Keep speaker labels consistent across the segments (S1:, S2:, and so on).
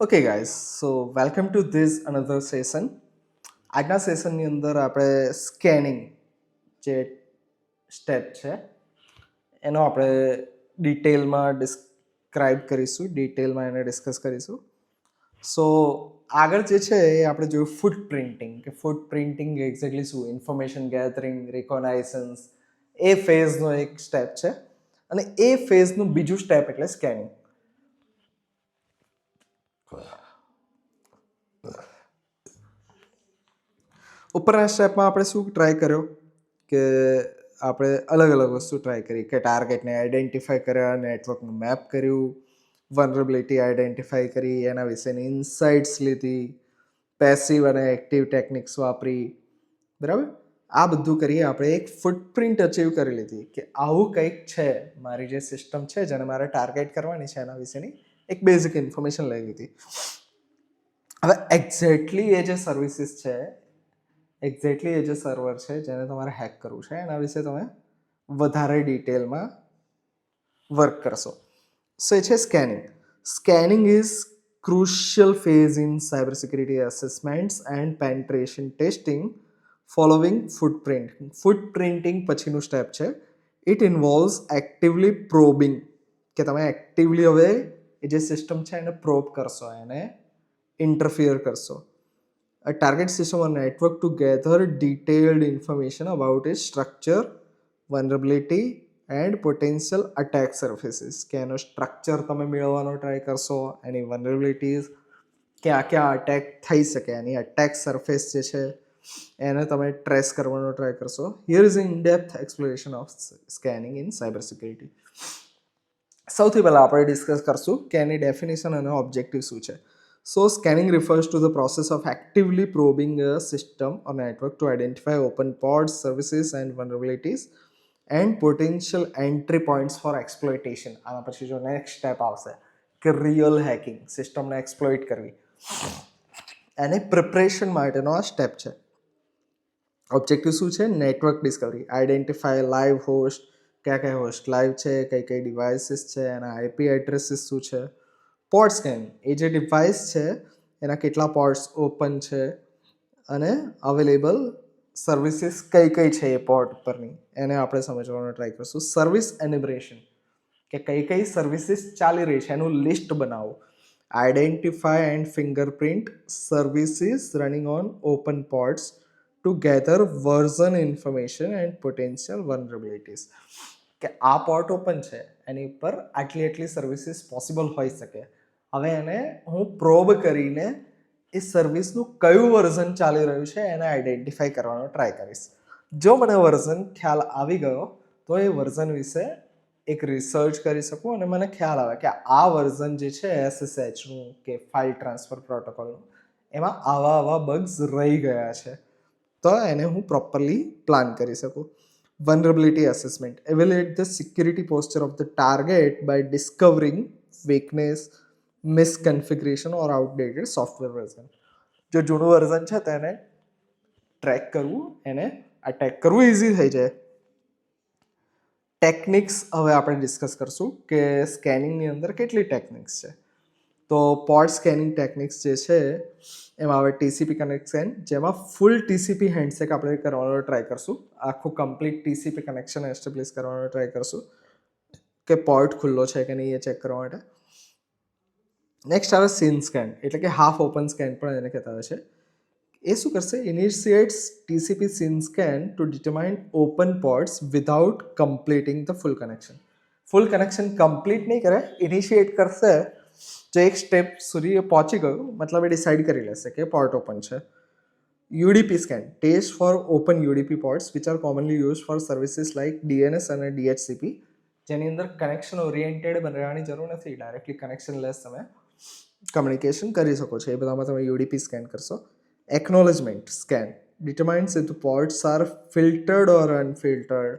S1: Okay guys so welcome to this another session આજના સેશનની અંદર આપણે સ્કેનિંગ જે સ્ટેપ છે, એનો આપણે ડિટેલમાં ડિસ્ક્રાઇબ કરીશું ડિટેલમાં એને ડિસ્કસ કરીશું. સો આગળ જે છે, એ આપણે જોયું ફૂડ પ્રિન્ટિંગ કે ફૂડ પ્રિન્ટિંગ એક્ઝેક્ટલી શું? ઇન્ફોર્મેશન ગેધરિંગ રિકોનાઇસન્સ એ ફેઝનો એક સ્ટેપ છે. અને એ ફેઝનું બીજું સ્ટેપ એટલે સ્કેનિંગ ઉપરના સ્ટેપમાં આપણે શું ટ્રાય કર્યો? કે આપણે અલગ અલગ વસ્તુ ટ્રાય કરી, કે ટાર્ગેટને આઈડેન્ટિફાઈ કર્યા નેટવર્કનું મેપ કર્યું વનરેબિલિટી આઈડેન્ટિફાઈ કરી, એના વિશેની ઇન્સાઇટ્સ લીધી પેસિવ અને એક્ટિવ ટેકનિક્સ વાપરી. બરાબર? આ બધું કરીએ, આપણે એક ફૂટપ્રિન્ટ અચીવ કરી લીધી કે આવું કંઈક છે, મારી જે સિસ્ટમ છે, જેને મારે ટાર્ગેટ કરવાની છે, એના વિશેની એક બેઝિક ઇન્ફોર્મેશન લઈ લીધી. હવે એક્ઝેક્ટલી એ જે સર્વિસીસ છે એક્ઝેક્ટલી એ જે સર્વર છે, જેને તમારે હેક કરવું છે, એના વિશે તમે વધારે ડિટેલમાં વર્ક કરશો. સો એ છે scanning scanning is crucial phase in cyber security assessments and penetration testing following footprint footprinting પછીનું સ્ટેપ છે. ઇટ ઇન્વોલ્વ્સ એક્ટિવલી પ્રોબિંગ કે તમે એક્ટિવલી હવે એ જે સિસ્ટમ છે એને પ્રોબ કરશો, એને ઇન્ટરફિયર કરશો. A target system or network to gather detailed information about its structure, vulnerability and potential attack surfaces. કે એનો સ્ટ્રક્ચર તમે મેળવવાનો ટ્રાય કરશો? એની વનરેબિલિટીઝ ક્યાં ક્યાં અટેક થઈ શકે? એની અટેક સરફેસ જે છે એને તમે ટ્રેસ કરવાનો ટ્રાય કરશો. Here is in depth exploration of scanning in cyber security સૌથી પહેલાં આપણે ડિસ્કસ કરશું કે એની ડેફિનેશન અને ઓબ્જેક્ટિવ શું છે. So, scanning refers to the process of actively probing a system or network to identify open pods, services, and vulnerabilities and potential entry points for exploitation. આના પછી જો નેક્સ્ટ સ્ટેપ આવશે કે રિયલ હેકિંગ સિસ્ટમને exploit કરવી એની preparation માટેનો આ step છે ઓબ્જેક્ટિવ શું છે network discovery identify live host કયા કયા હોસ્ટ લાઈવ છે કઈ કઈ ડિવાઇસીસ છે એના આઈપી એડ્રેસીસ શું છે પોર્ટ સ્કેન એ જે ડિવાઇસ છે. એના કેટલા પોર્ટ્સ ઓપન છે અને અવેલેબલ સર્વિસીસ કઈ કઈ છે એ પોર્ટ પરની એને આપણે સમજવાનો ટ્રાય કરીશું. સર્વિસ એનિબ્રેશન કે કઈ કઈ સર્વિસીસ ચાલી રહી છે. એનું લિસ્ટ બનાવો. Identify and fingerprint services running on open ports to gather version information and potential vulnerabilities કે આ પોર્ટ ઓપન છે, એની ઉપર આટલી આટલી સર્વિસીસ પોસિબલ હોઈ શકે. હવે એને હું પ્રોબ કરીને એ સર્વિસનું કયું વર્ઝન ચાલી રહ્યું છે, એને આઈડેન્ટિફાઈ કરવાનો ટ્રાય કરીશ. જો મને વર્ઝન ખ્યાલ આવી ગયો, તો એ વર્ઝન વિશે એક રિસર્ચ કરી શકું અને મને ખ્યાલ આવે કે આ વર્ઝન જે છે એસએસએચનું કે ફાઇલ ટ્રાન્સફર પ્રોટોકોલનું એમાં આવા આવા બગ્સ રહી ગયા છે. તો એને હું પ્રોપરલી પ્લાન કરી શકું. Vulnerability assessment evaluate the security posture of the target by discovering weakness misconfiguration or outdated software version જો જૂનું વર્ઝન છે તેને ટ્રેક કરવું એને અટેક કરવું ઇઝી થઈ જાય ટેકનિક્સ હવે આપણે ડિસ્કસ કરશું કે સ્કેનિંગની અંદર કેટલી ટેકનિક્સ છે તો પોર્ટ સ્કેનિંગ ટેકનિક્સ જે છે, એમાં આવે ટીસીપી કનેક્શન જેમાં ફૂલ ટીસીપી હેન્ડસેક આપણે કરવાનો ટ્રાય કરશું. આખું કમ્પ્લીટ ટીસીપી કનેક્શન એસ્ટેબ્લિશ કરવાનો ટ્રાય કરશું. કે પોર્ટ ખુલ્લો છે કે નહીં એ ચેક કરવા માટે. નેક્સ્ટ આવે સીન સ્કેન એટલે કે હાફ ઓપન સ્કેન પણ એને કહેતા હોય છે. એ શું કરશે? Initiates TCP SYN scan to determine open ports without completing the full connection full connection complete નહીં કરે ઇનિશિએટ કરશે જો એક સ્ટેપ સુધી પહોંચી ગયું, મતલબ એ ડિસાઇડ કરી લેશે કે પોર્ટ ઓપન છે. UDP scan test for open UDP ports which are commonly use for services like DNS અને ડીએચસીપી જેની અંદર કનેક્શન ઓરિએન્ટેડ બનાવવાની જરૂર નથી ડાયરેક્ટલી કનેક્શન લેસ તમે કમ્યુનિકેશન કરી શકો છો. એ બધામાં તમે યુડીપી સ્કેન કરશો. Acknowledgement scan determines if the ports are filtered or unfiltered.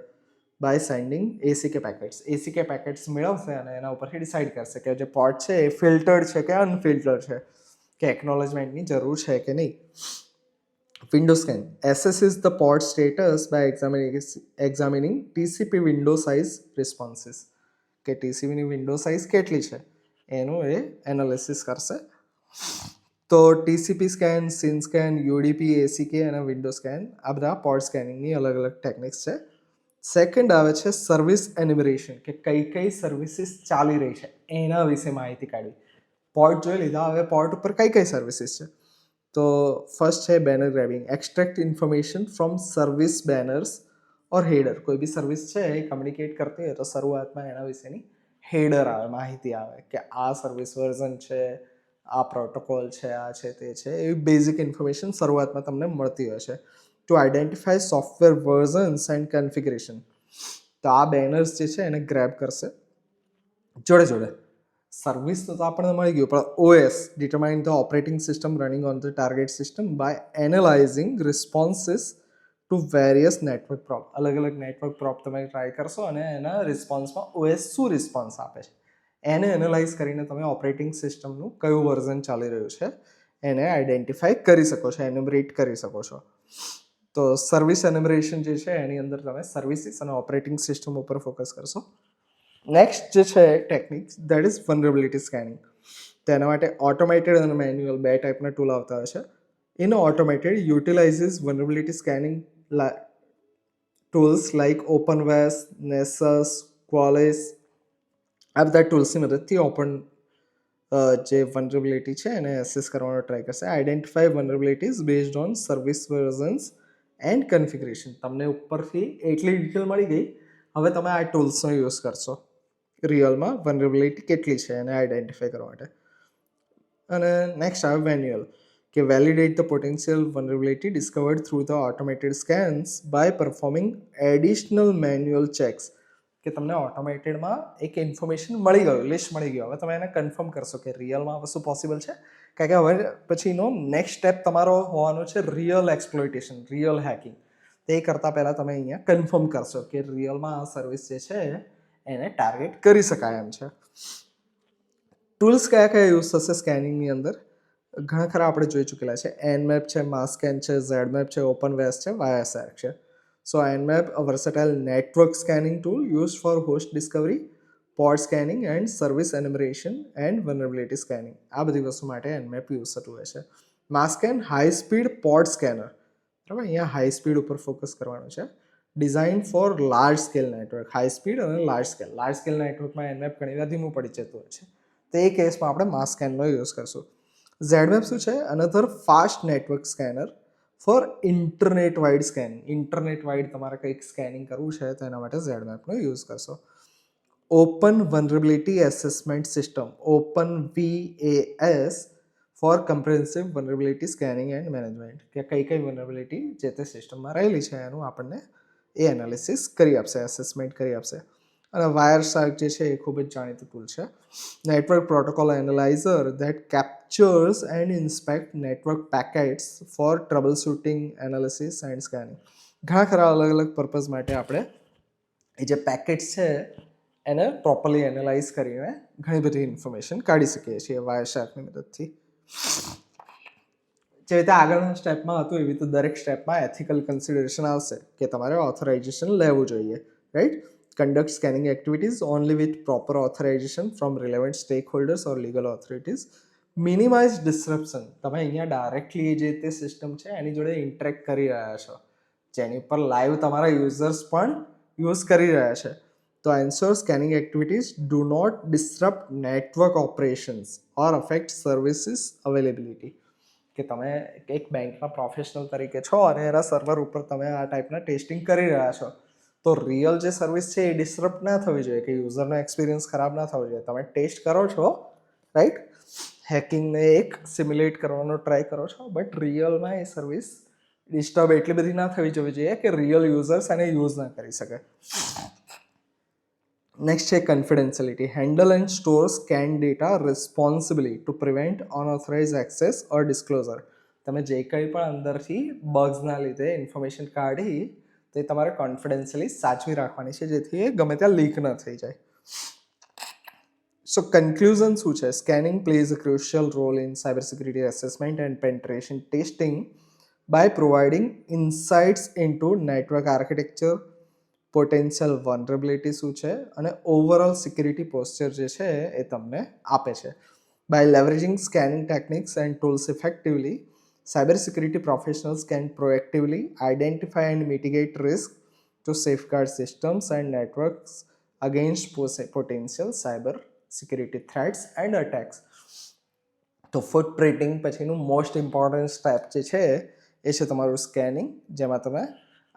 S1: By કે પેકેટ્સ એસી કે પેકેટ્સ મેળવશે અને એના ઉપરથી ડિસાઇડ કરશે કે જે પોટ છે એ ફિલ્ટર્ડ છે કે અનફિલ્ટર્ડ છે, કે એકનોલેજમેન્ટની જરૂર છે કે નહીં. Window scan assesses the port status by examining examining TCP window size responses કે ટીસીપીની વિન્ડો સાઇઝ કેટલી છે? એનું એ એનાલિસિસ કરશે. તો TCP scan SYN scan UDP ACK અને વિન્ડો સ્કેન આ બધા પોર્ટ સ્કેનિંગની અલગ અલગ ટેકનિક્સ છે. સેકન્ડ આવે છે સર્વિસ એનિમરેશન કે કઈ કઈ સર્વિસીસ ચાલી રહી છે. એના વિશે માહિતી કાઢવી. પોર્ટ જોઈ લીધા. હવે પોર્ટ ઉપર કઈ કઈ સર્વિસીસ છે? તો ફર્સ્ટ છે banner grabbing extract information from service banners or header કોઈ બી સર્વિસ છે એ કમ્યુનિકેટ કરતી હોય તો શરૂઆતમાં એના વિશેની હેડર આવે, માહિતી આવે કે આ સર્વિસ વર્ઝન છે, આ પ્રોટોકોલ છે, આ છે, તે છે. એવી બેઝિક ઇન્ફોર્મેશન શરૂઆતમાં તમને મળતી હોય છે. To identify software versions and configuration તો આ બેનર્સ જે છે એને ગ્રેબ કરશે. જોડે જોડે. સર્વિસ તો આપણને મળી ગયું, પણ OS determine the operating system running on the target system by analyzing responses to various network probe અલગ અલગ નેટવર્ક પ્રોપ તમે ટ્રાય કરશો અને એના રિસ્પોન્સમાં ઓએસ શું રિસ્પોન્સ આપે છે. એને એનાલાઇઝ કરીને તમે ઓપરેટિંગ સિસ્ટમનું કયું વર્ઝન ચાલી રહ્યું છે, એને આઈડેન્ટિફાઈ કરી શકો છો એન્યુમરેટ કરી શકો છો. તો સર્વિસ એનિમરેશન જે છે, એની અંદર તમે સર્વિસીસ અને ઓપરેટિંગ સિસ્ટમ ઉપર ફોકસ કરશો. નેક્સ્ટ જે છે technique that is vulnerability scanning તેના માટે ઓટોમેટેડ અને મેન્યુઅલ બે ટાઈપના ટૂલ આવતા હોય છે. In automated utilizes vulnerability scanning tools like OpenVAS Nessus Qualys આ બધા ટૂલ્સની મદદથી ઓપન જે વનરેબિલિટી છે, એને એસેસ કરવાનો ટ્રાય કરશે. Identify vulnerabilities based on service versions and configuration. તમને ઉપરથી એટલી ડિટેલ મળી ગઈ. હવે તમે આ ટૂલ્સનો યુઝ કરશો. રિયલમાં વનરેબિલિટી કેટલી છે એને આઈડેન્ટિફાઈ કરવા માટે. અને નેક્સ્ટ આવે મેન્યુઅલ કે validate the potential vulnerability discovered through the automated scans by performing additional manual checks કે તમને ઓટોમેટેડમાં એક ઇન્ફોર્મેશન મળી ગયું લિસ્ટ મળી ગયું. હવે તમે એને કન્ફર્મ કરશો કે રિયલમાં વસ્તુ પોસિબલ છે? કારણ કે હવે પછીનો નેક્સ્ટ સ્ટેપ તમારો હોવાનો છે રિયલ એક્સપ્લોઇટેશન રિયલ હેકિંગ તે કરતાં પહેલાં તમે અહીંયા કન્ફર્મ કરશો કે રિયલમાં આ સર્વિસ જે છે, એને ટાર્ગેટ કરી શકાય એમ છે. ટૂલ્સ કયા કયા યુઝ થશે સ્કેનિંગની અંદર? ઘણા ખરા આપણે જોઈ ચૂકેલા છે. એન મેપ છે માસ્કેન છે ઝેડ મેપ છે ઓપન વેસ છે વાયસઆર છે. So Nmap versatile network scanning tool use for host host discovery scanning and service enumeration and vulnerability scanning આ બધી વસ્તુ માટે એનમેપ યુઝ થતું હોય છે. Masscan high speed port scanner બરાબર? અહીંયા હાઈ સ્પીડ ઉપર ફોકસ કરવાનું છે. Design for large scale network high speed અને લાર્જ સ્કેલ લાર્જ સ્કેલ નેટવર્કમાં એનમેપ ઘણી વાર ધીમું પડી જતું હોય છે. તો એ કેસમાં આપણે માસ્કેનનો યુઝ કરશું. ઝેડમેપ શું છે? Another fast network scanner for internet wide scanning internet wide તમારે કંઈક સ્કેનિંગ કરવું છે, તો એના માટે ઝેડ મેપનો યુઝ કરશો. Open vulnerability assessment system open V A S for comprehensive vulnerability scanning and management કે કઈ કઈ વનરેબિલિટી જે તે સિસ્ટમમાં રહેલી છે એનું આપણને એ એનાલિસિસ કરી આપશે એસેસમેન્ટ કરી આપશે. અને વાયર શાર્ક જે છે એ ખૂબ જ જાણીતું ટૂલ છે. Network protocol analyzer that captures and inspect network packets for troubleshooting analysis and scanning ઘણા ખરા અલગ અલગ પર્પઝ માટે આપણે એ જે પેકેટ્સ છે એને પ્રોપરલી એનાલાઇઝ કરીને ઘણી બધી ઇન્ફોર્મેશન કાઢી શકીએ છીએ વાયર મદદથી. જે રીતે આગળના સ્ટેપમાં હતું, એવી રીતે દરેક સ્ટેપમાં એથિકલ કન્સિડરેશન આવશે કે તમારે ઓથોરાઇઝેશન લેવું જોઈએ right conduct scanning activities only with proper authorization from relevant stakeholders or legal authorities. Minimize disruption તમે અહીંયા ડાયરેક્ટલી જે તે સિસ્ટમ છે, એની જોડે ઇન્ટરેક્ટ કરી રહ્યા છો. જેની ઉપર લાઈવ તમારા યુઝર્સ પણ યુઝ કરી રહ્યા છે. તો ensure scanning activities do not disturb network operations or affect services availability કે તમે એક બેંકના પ્રોફેશનલ તરીકે છો અને એના સર્વર ઉપર તમે આ ટાઈપના ટેસ્ટિંગ કરી રહ્યા છો, તો રિયલ જે સર્વિસ છે એ ડિસ્ટર્બ ના થવી જોઈએ, કે યુઝરનો એક્સપિરિયન્સ ખરાબ ના થવો જોઈએ. તમે ટેસ્ટ કરો છો રાઈટ હેકિંગને એક સિમ્યુલેટ કરવાનો ટ્રાય કરો છો બટ રિયલમાં એ સર્વિસ ડિસ્ટર્બ એટલી બધી ના થવી જોવી જોઈએ કે રિયલ યુઝર્સ એને યુઝ ના કરી શકે. નેક્સ્ટ છે confidentiality handle and store scan data responsibly to prevent unauthorize access or disclosure તમે જે કંઈ પણ અંદરથી બગ્સના લીધે ઇન્ફોર્મેશન કાઢી, તે તમારે કોન્ફિડેન્શિયલી સાચવી રાખવાની છે, જેથી એ ગમે ત્યાં લીક ન થઈ જાય. સો કન્ક્લુઝન શું છે? Scanning plays a crucial role in cyber security assessment and penetration testing by providing insights into network architecture potential vulnerability શું છે અને ઓવરઓલ સિક્યુરિટી પોસ્ચર જે છે એ તમને આપે છે By leveraging scanning techniques and tools effectively, cybersecurity professionals can proactively identify and mitigate risk to safeguard systems and networks against pos- potential cyber security threats and attacks. તો footprinting પછીનું most important step જે છે એ છે તમારું scanning જેમાં તમે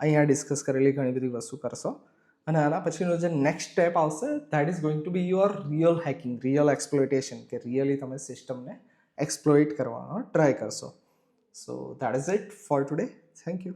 S1: અહીંયા discuss કરેલી ઘણી બધી વસ્તુ કરશો. અને આના પછીનો જે નેક્સ્ટ સ્ટેપ આવશે that is going to be your real hacking real exploitation કે રિયલી તમે સિસ્ટમને એક્સપ્લોઇટ કરવાનો ટ્રાય કરશો. So that is it for today thank you